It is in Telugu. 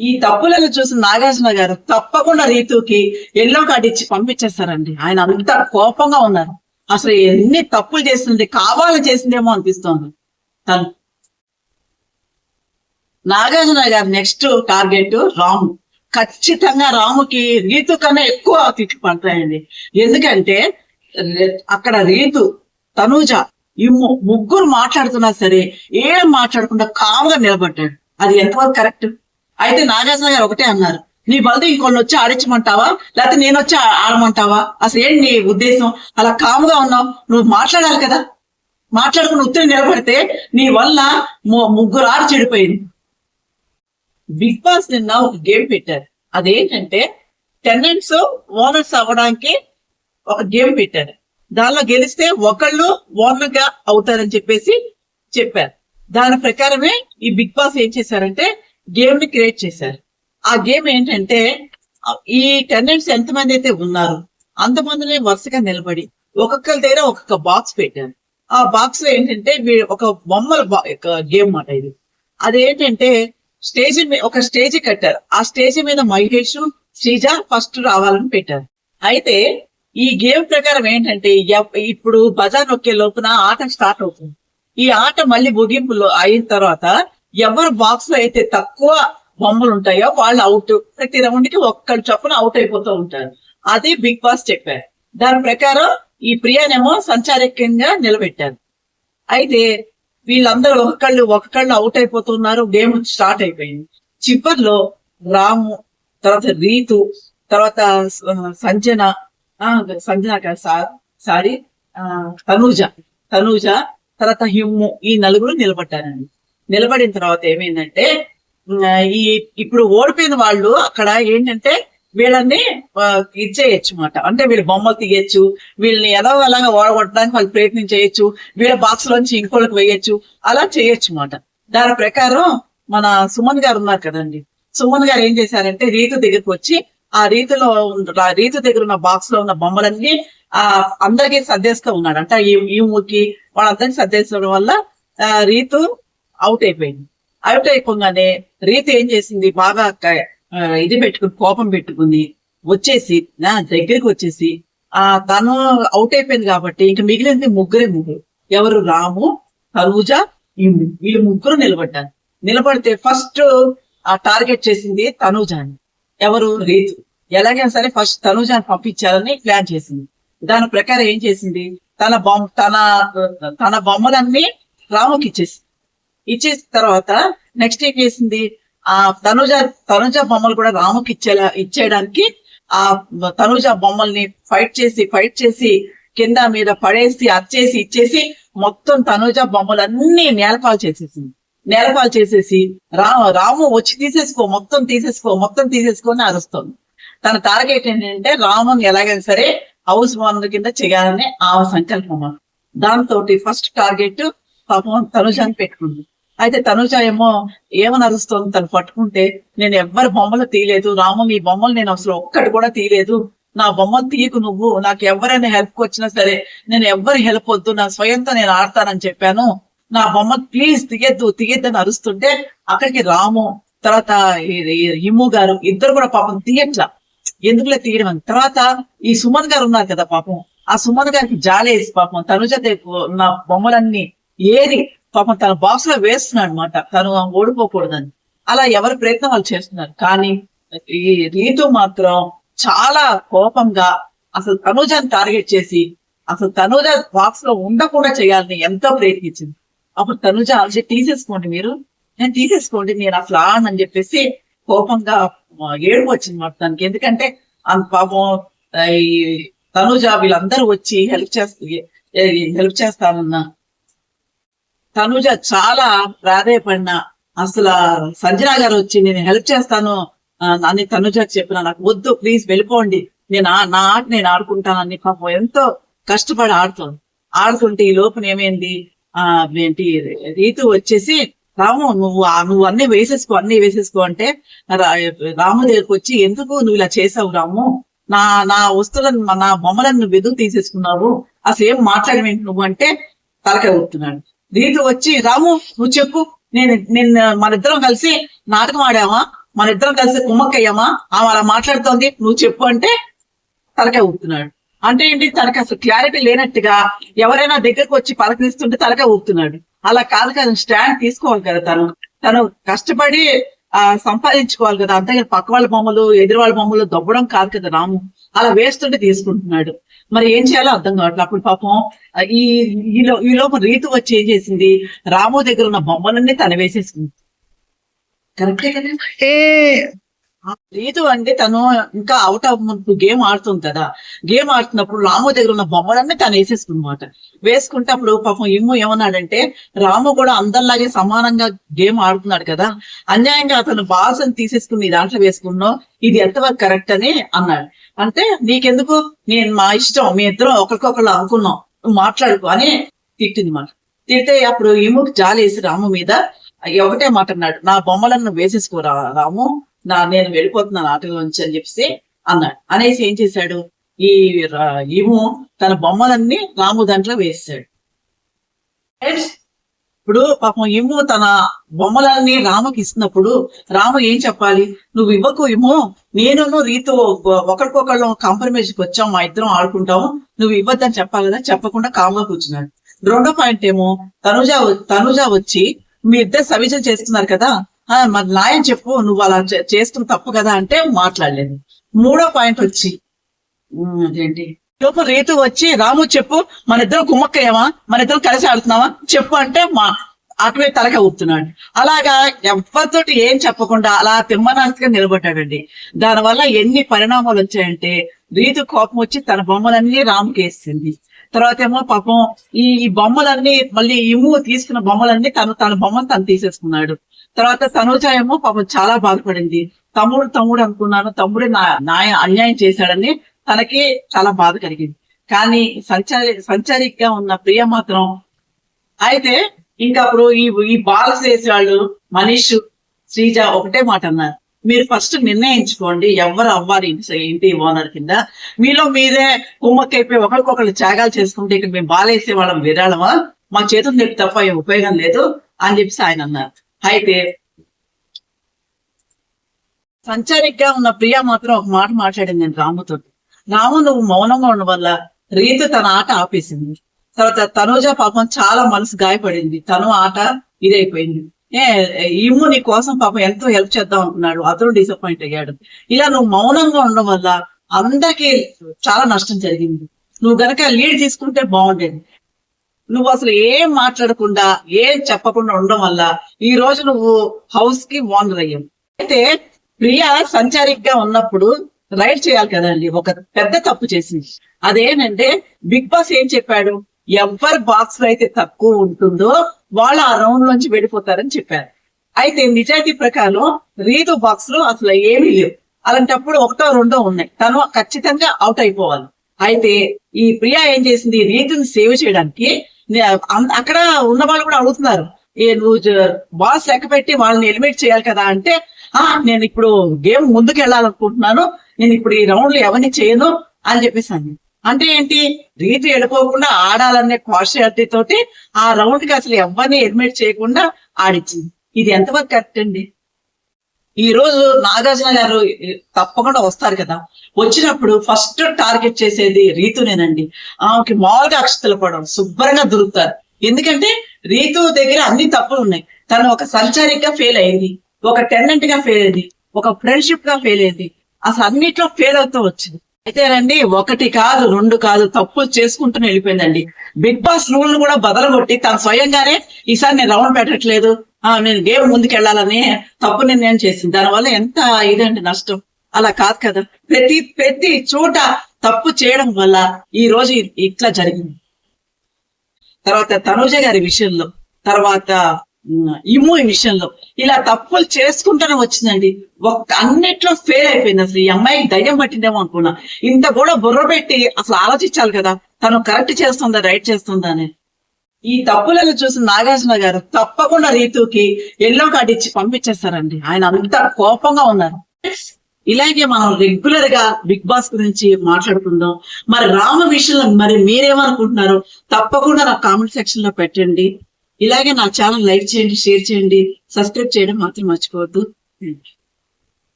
ఈ తప్పులను చూసి నాగార్జున గారు తప్పకుండా రీతుకి ఎల్లో కార్డు ఇచ్చి పంపించేస్తారండి. ఆయన అంత కోపంగా ఉన్నారు. అసలు ఎన్ని తప్పులు చేస్తుంది కావాలని చేసిందేమో అనిపిస్తోంది. తను. నాగార్జున గారు నెక్స్ట్ టార్గెట్ రాము. ఖచ్చితంగా రాముకి రీతు కన్నా ఎక్కువ తిట్లు పడతాయండి. ఎందుకంటే అక్కడ రీతు తనూజ ఈ ముగ్గురు మాట్లాడుతున్నా సరే ఏం మాట్లాడకుండా కామ్గా నిలబడ్డాడు. అది ఎంతవరకు కరెక్ట్? అయితే నాగార్జున గారు ఒకటే అన్నారు నీ బదులు ఇంకొన్ని వచ్చి ఆడించమంటావా? లేకపోతే నేను వచ్చి ఆడమంటావా? అసలు ఏంటి నీ ఉద్దేశం? అలా కామ్గా ఉన్నావు. నువ్వు మాట్లాడాలి కదా. మాట్లాడుకుని ఉత్తరం నిలబడితే నీ వల్ల ము- ముగ్గురు ఆడి చెడిపోయింది. బిగ్ బాస్ నిన్న ఒక గేమ్ పెట్టారు. అదేంటంటే టెనెంట్స్ ఓనర్స్ అవ్వడానికి ఒక గేమ్ పెట్టారు. దానిలో గెలిస్తే ఒకళ్ళు ఓనర్గా అవుతారని చెప్పేసి చెప్పారు. దాని ప్రకారమే ఈ బిగ్ బాస్ ఏం చేశారంటే గేమ్ని క్రియేట్ చేశారు. ఆ గేమ్ ఏంటంటే ఈ టెండెంట్స్ ఎంతమంది అయితే ఉన్నారు అంతమందిని వరుసగా నిలబడి ఒక్కొక్కరి దగ్గర ఒక్కొక్క బాక్స్ పెట్టారు. ఆ బాక్స్లో ఏంటంటే ఒక బొమ్మల గేమ్ మాట ఇది. అదేంటంటే స్టేజ్ ఒక స్టేజ్ కట్టారు. ఆ స్టేజ్ మీద మహేష్ శ్రీజ ఫస్ట్ రావాలని పెట్టారు. అయితే ఈ గేమ్ ప్రకారం ఏంటంటే ఇప్పుడు బజార్ నొక్కే లోపున ఆట స్టార్ట్ అవుతుంది. ఈ ఆట మళ్ళీ ముగింపులో అయిన తర్వాత ఎవరు బాక్స్లో అయితే తక్కువ బొమ్మలు ఉంటాయో వాళ్ళు అవుట్ ప్రతి రౌండ్కి ఒక్కరు చొప్పున అవుట్ అయిపోతూ ఉంటారు. అది బిగ్ బాస్ చెప్పారు. దాని ప్రకారం ఈ ప్రియానేమో సంచారక్యంగా నిలబెట్టారు. అయితే వీళ్ళందరూ ఒకళ్ళు ఒకళ్ళు అవుట్ అయిపోతున్నారు. గేమ్ స్టార్ట్ అయిపోయింది. చివరిలో రాము తర్వాత రీతు తర్వాత సంజన సంజన కాదు సారీ తనూజ తనూజ తర్వాత హిమ్ము ఈ నలుగురు నిలబడ్డారండి. నిలబడిన తర్వాత ఏమైందంటే ఈ ఇప్పుడు ఓడిపోయిన వాళ్ళు అక్కడ ఏంటంటే వీళ్ళని ఇది చేయొచ్చు అనమాట అంటే వీళ్ళు బొమ్మలు తీయచ్చు వీళ్ళని ఎదో అలాగా ఓడగొట్టడానికి వాళ్ళు ప్రయత్నం చేయొచ్చు వీళ్ళ బాక్స్ లోంచి ఇంకోళ్ళకి వేయచ్చు అలా చేయొచ్చు అనమాట దాని ప్రకారం మన సుమన్ గారు ఉన్నారు కదండి. సుమన్ గారు ఏం చేశారంటే రీతు దగ్గరకు వచ్చి ఆ రీతిలో ఉన్న- రీతు దగ్గర ఉన్న బాక్స్లో ఉన్న బొమ్మలన్నీ ఆ అందరికీ సర్దేస్తూ ఉన్నాడు. అంటే ఈ ఈ ఊరికి వాళ్ళందరికీ సర్దేసడం వల్ల ఆ, రీతు అవుట్ అయిపోయింది. అవుట్ అయిపోగానే రీతు ఏం చేసింది? బాగా ఇది పెట్టుకుని కోపం పెట్టుకుంది వచ్చేసి నా దగ్గరికి వచ్చేసి ఆ తను అవుట్ అయిపోయింది కాబట్టి ఇంక మిగిలింది ముగ్గురే ముగ్గురు. ఎవరు? రాము తనూజ వీళ్ళు ముగ్గురు నిలబడ్డారు. నిలబడితే ఫస్ట్ ఆ టార్గెట్ చేసింది తనుజాని. ఎవరు? రీతు. ఎలాగైనా సరే ఫస్ట్ తనుజాని పంపించాలని ప్లాన్ చేసింది. దాని ప్రకారం ఏం చేసింది? తన బొమ్మ తన తన బొమ్మలన్నీ రాముకి ఇచ్చేసింది. ఇచ్చేసిన తర్వాత నెక్స్ట్ ఏం చేసింది? ఆ తనుజ తనుజ బొమ్మలు కూడా రాముకి ఇచ్చేలా ఇచ్చేయడానికి ఆ తనుజ బొమ్మల్ని ఫైట్ చేసి ఫైట్ చేసి కింద మీద పడేసి అచ్చేసి ఇచ్చేసి మొత్తం తనుజ బొమ్మలన్నీ నేలపాలు చేసేసింది. నేలపాలు చేసేసి రా రాము వచ్చి తీసేసుకో మొత్తం తీసేసుకో మొత్తం తీసేసుకోని అరుస్తుంది. తన టార్గెట్ ఏంటంటే రాముని ఎలాగైనా సరే హౌస్ ఓనర్ కింద చేయాలనే ఆ సంకల్పం దాంతో ఫస్ట్ టార్గెట్ పాపం తనుజాని పెట్టుకుంది. అయితే తనుజ ఏమో ఏమని అరుస్తోంది తను పట్టుకుంటే నేను ఎవ్వరి బొమ్మలు తీయలేదు రాము నీ బొమ్మలు నేను అసలు ఒక్కటి కూడా తీయలేదు. నా బొమ్మ తీయకు నువ్వు నాకు ఎవరైనా హెల్ప్ వచ్చినా సరే నేను ఎవ్వరి హెల్ప్ వద్దు నా స్వయంతో నేను ఆడతానని చెప్పాను. నా బొమ్మ ప్లీజ్ తీయద్దు తీయద్దని అని అరుస్తుంటే అక్కడికి రాము తర్వాత ఈ- హిమ్ము గారు ఇద్దరు కూడా పాపం తీయట్లా. ఎందుకులే తీయడం అని. తర్వాత ఈ సుమన్ గారు ఉన్నారు కదా పాపం. ఆ సుమన్ గారికి జాలేసి పాపం తనుజ నా బొమ్మలన్నీ ఏరి పాపం తన బాక్స్లో వేస్తున్నాడు అనమాట తను ఓడిపోకూడదని. అలా ఎవరి ప్రయత్నం వాళ్ళు చేస్తున్నారు. కానీ ఈ రీతు మాత్రం చాలా కోపంగా అసలు తనూజాని టార్గెట్ చేసి అసలు తనూజ బాక్స్లో ఉండకుండా చేయాలని ఎంతో ప్రయత్నించింది. అప్పుడు తనూజ అది తీసేసుకోండి మీరు. నేను తీసేసుకోండి నేను అసలు ఆనని చెప్పేసి కోపంగా ఏడుపు వచ్చింది మాట దానికి ఎందుకంటే అంత పాపం ఈ తనూజ వీళ్ళందరూ వచ్చి హెల్ప్ చేస్తూ హెల్ప్ చేస్తానన్నా తనుజ చాలా ప్రాధాయపడిన అసలు సంజనా గారు వచ్చి నేను హెల్ప్ చేస్తాను అని తనుజకి చెప్పిన. నాకు వద్దు ప్లీజ్ వెళ్ళిపోండి. నేను నా ఆట నేను ఆడుకుంటానని పాపం ఎంతో కష్టపడి ఆడుతుంది ఆడుతుంటే ఈ లోపల ఏమైంది? ఆ ఏంటి రీతు వచ్చేసి రాము నువ్వు నువ్వు అన్ని వేసేసుకో అన్ని వేసేసుకో అంటే రాము దగ్గరకు వచ్చి ఎందుకు నువ్వు ఇలా చేసావు రాము? నా నా వస్తువులను నా బొమ్మలను నువ్వు ఎదురు తీసేసుకున్నావు. అసలు ఏం మాట్లాడమేంటి నువ్వు? అంటే తలకాయ ఊపుతున్నాడు దీంట్లో వచ్చి రాము నువ్వు చెప్పు. నేను నేను మన ఇద్దరం కలిసి నాటకం ఆడామా? మన ఇద్దరం కలిసి కుమ్మక్కయ్యామా? ఆమె అలా మాట్లాడుతోంది. నువ్వు చెప్పు అంటే తలకాయ ఊపుతున్నాడు. అంటే ఏంటి? తనకి అసలు క్లారిటీ లేనట్టుగా ఎవరైనా దగ్గరకు వచ్చి పలకరిస్తుంటే తలకాయ ఊపుతున్నాడు. అలా కాదు కదా స్టాండ్ తీసుకోవాలి కదా తను. తను కష్టపడి ఆ సంపాదించుకోవాలి కదా. అంతేగాని పక్క వాళ్ళ బొమ్మలు ఎదురు వాళ్ళ బొమ్మలు దొబ్బడం కాదు కదా రాము. అలా వేస్తుంటే తీసుకుంటున్నాడు. మరి ఏం చేయాలో అర్థం కావట్లేదు అప్పుడు పాపం ఈ ఈలో ఈ లోపల రీతు వచ్చి ఏం చేసింది? రాము దగ్గర ఉన్న బొమ్మలన్నీ తన వేసేసింది కరెక్టే కదా? లేదు అంటే తను ఇంకా అవుట్ ఆఫ్ గేమ్ ఆడుతుంది కదా. గేమ్ ఆడుతున్నప్పుడు రాము దగ్గర ఉన్న బొమ్మలన్నీ తను వేసేసుకున్నమాట వేసుకుంటే అప్పుడు పాపం ఇమ్ము ఏమన్నాడంటే రాము కూడా అందరిలాగే సమానంగా గేమ్ ఆడుతున్నాడు కదా. అన్యాయంగా అతను బాల్స్ తీసేసుకుని దాంట్లో వేసుకున్నావు ఇది ఎంతవరకు కరెక్ట్ అని అన్నాడు. అంటే నీకెందుకు? నేను మా ఇష్టం మీ ఇద్దరం ఒకరికొకరు అనుకున్నాం. మాట్లాడుకో అని తిట్టింది మాట. తిడితే అప్పుడు ఇమ్ముకి జాలేసి రాము మీద ఒకటే మాట అన్నాడు. నా బొమ్మలను వేసేసుకోరా రాము. నా నేను వెళ్ళిపోతున్నాను ఆటలోంచి అని చెప్పేసి అన్నాడు. అనేసి ఏం చేశాడు? ఈ ఇము ఈము తన బొమ్మలన్నీ రాము దాంట్లో వేసాడు ఇప్పుడు పాపం ఇమ్ము తన బొమ్మలన్నీ రాముకి ఇస్తున్నప్పుడు రాము ఏం చెప్పాలి? నువ్వు ఇవ్వకు ఇమ్ము నేను రీతు ఒకరికొకళ్ళు కాంప్రమైజ్కి వచ్చాం మా ఇద్దరం ఆడుకుంటాము నువ్వు ఇవ్వద్దని చెప్పాలి కదా? చెప్పకుండా కామ్గా కూర్చున్నాడు. రెండో పాయింట్ ఏమో తనుజ తనుజ వచ్చి మీ ఇద్దరు సవిజం చేస్తున్నారు కదా. మరి న్యాయం చెప్పు నువ్వు అలా చేస్తున్న తప్పు కదా అంటే మాట్లాడలేదు. మూడో పాయింట్ వచ్చి అదేంటి? లోపు రేతు వచ్చి రాము చెప్పు మన ఇద్దరం కుమ్మక్కయ్యామా? మన ఇద్దరం కలిసి ఆడుతున్నావా చెప్పు అంటే మా అటువే తలక ఊపుతున్నాడు. అలాగా ఎవరితోటి ఏం చెప్పకుండా అలా తిమ్మనాస్తిగా నిలబడ్డాడండి. దానివల్ల ఎన్ని పరిణామాలు వచ్చాయంటే రీతు కోపం వచ్చి తన బొమ్మలన్నీ రాముకి వేసింది తర్వాత ఏమో పాపం ఈ ఈ బొమ్మలన్నీ మళ్ళీ ఇమ్ము తీసుకున్న బొమ్మలన్నీ తను తన బొమ్మను తను తీసేసుకున్నాడు. తర్వాత తనుజ ఏమో పాపం చాలా బాధపడింది. తమ్ముడు తమ్ముడు అనుకున్నాను. తమ్ముడే నా నాయ అన్యాయం చేశాడని తనకి చాలా బాధ కలిగింది. కానీ సంచారి సంచారిగా ఉన్న ప్రియ మాత్రం అయితే ఇంకా అప్పుడు ఈ ఈ బాల వేసే వాళ్ళు మనీష్ శ్రీజ ఒకటే మాట అన్నారు. మీరు ఫస్ట్ నిర్ణయించుకోండి. ఎవరు అవ్వాలి ఇంటి- ఓనర్ కింద. మీలో మీరే కుమ్మక్కైపోయి ఒకరికొకరు త్యాగాలు చేసుకుంటే ఇక మేము బాలేసే వాళ్ళం విరాళమా? మా చేతులు నెప్పి తప్ప ఏం ఉపయోగం లేదు అని చెప్పేసి ఆయన అన్నారు. అయితే సంచారిగా ఉన్న ప్రియ మాత్రం ఒక మాట మాట్లాడింది నేను రాముతో రాము నువ్వు మౌనంగా ఉండడం వల్ల రీతు తన ఆట ఆపేసింది. తర్వాత తనుజ పాపం చాలా మనసు గాయపడింది. తను ఆట ఇదైపోయింది. ఏ ఇమ్ము నీ కోసం పాపం ఎంతో హెల్ప్ చేద్దాం అనుకున్నాడు. అతను డిసప్పాయింట్ అయ్యాడు. ఇలా నువ్వు మౌనంగా ఉండడం వల్ల అందరికీ చాలా నష్టం జరిగింది. నువ్వు గనక లీడ్ తీసుకుంటే బాగుండేది. నువ్వు అసలు ఏం మాట్లాడకుండా ఏం చెప్పకుండా ఉండడం వల్ల ఈ రోజు నువ్వు హౌస్కి ఓనర్ అయ్యావు. అయితే ప్రియ సంచారిగా ఉన్నప్పుడు రైడ్ చేయాలి కదండి ఒక పెద్ద తప్పు చేసింది. అదేనంటే బిగ్ బాస్ ఏం చెప్పాడు? ఎవరి బాక్స్లో అయితే తక్కువ ఉంటుందో వాళ్ళు ఆ రౌండ్ నుంచి వెళ్ళిపోతారని చెప్పారు. అయితే నిజాయితీ ప్రకారం రీతు బాక్స్లో అసలు ఏమీ లేవు. అలాంటప్పుడు ఒకటో రెండో ఉన్నాయి. తను ఖచ్చితంగా అవుట్ అయిపోవాలి. అయితే ఈ ప్రియా ఏం చేసింది? రీతుని సేవ్ చేయడానికి అక్కడ ఉన్న వాళ్ళు కూడా అడుగుతున్నారు. ఏ నువ్వు బాల్స్ లెక్క పెట్టి వాళ్ళని ఎలిమినేట్ చేయాలి కదా అంటే ఆ నేను ఇప్పుడు గేమ్ ముందుకు వెళ్ళాలనుకుంటున్నాను. నేను ఇప్పుడు ఈ రౌండ్లు ఎవరిని చేయను అని చెప్పేసి అంది. అంటే ఏంటి? రీతి వెళ్ళిపోకుండా ఆడాలనే పార్షియాలిటీ తోటి ఆ రౌండ్కి అసలు ఎవరిని ఎలిమినేట్ చేయకుండా ఆడిచ్చింది ఇది ఎంతవరకు కరెక్ట్ అండి? ఈ రోజు నాగార్జున గారు తప్పకుండా వస్తారు కదా. వచ్చినప్పుడు ఫస్ట్ టార్గెట్ చేసేది రీతునేనండి. ఆమెకి మామూలుగా అక్షతలు పడడం శుభ్రంగా దొరుకుతారు ఎందుకంటే రీతు దగ్గర అన్ని తప్పులు ఉన్నాయి. తను ఒక సంచారిగా ఫెయిల్ అయింది ఒక టెన్నెంట్గా ఫెయిల్ అయింది ఒక ఫ్రెండ్షిప్గా ఫెయిల్ అయింది. అసలు అన్నిట్లో ఫెయిల్ అవుతూ వచ్చింది. అయితేనండి ఒకటి కాదు రెండు కాదు తప్పులు చేసుకుంటూనే వెళ్ళిపోయిందండి. బిగ్ బాస్ రూల్ కూడా బదలగొట్టి తను స్వయంగానే ఈసారి నేను రౌండ్ పెట్టట్లేదు. ఆ నేను గేమ్ ముందుకెళ్ళాలని తప్పు నిర్ణయం చేసింది. దానివల్ల ఎంత ఇదండి నష్టం? అలా కాదు కదా. ప్రతి ప్రతి చోట తప్పు చేయడం వల్ల ఈ రోజు ఇట్లా జరిగింది. తర్వాత తనుజ గారి విషయంలో తర్వాత ఇమ్ము ఈ విషయంలో. ఇలా తప్పులు చేసుకుంటూనే వచ్చిందండి. ఒక్క అన్నిట్లో ఫెయిల్ అయిపోయింది అసలు. ఈ అమ్మాయికి దయ్యం పట్టిందేమో అనుకున్నా. ఇంత కూడా బుర్ర పెట్టి అసలు ఆలోచించాలి కదా. తను కరెక్ట్ చేస్తుందా రైట్ చేస్తుందా అని. ఈ తప్పులను చూసిన నాగార్జున గారు తప్పకుండా రీతుకి ఎల్లో కార్డు ఇచ్చి పంపించేస్తారండి. ఆయన అంత కోపంగా ఉన్నారు. ఇలాగే మనం రెగ్యులర్గా బిగ్ బాస్ గురించి మాట్లాడుకుందాం. మరి రామ విషయంలో మరి మీరేమనుకుంటున్నారు? తప్పకుండా నా కామెంట్ సెక్షన్లో పెట్టండి. ఇలాగే నా ఛానల్ లైక్ చేయండి షేర్ చేయండి సబ్స్క్రైబ్ చేయడం మాత్రం మర్చిపోవద్దు.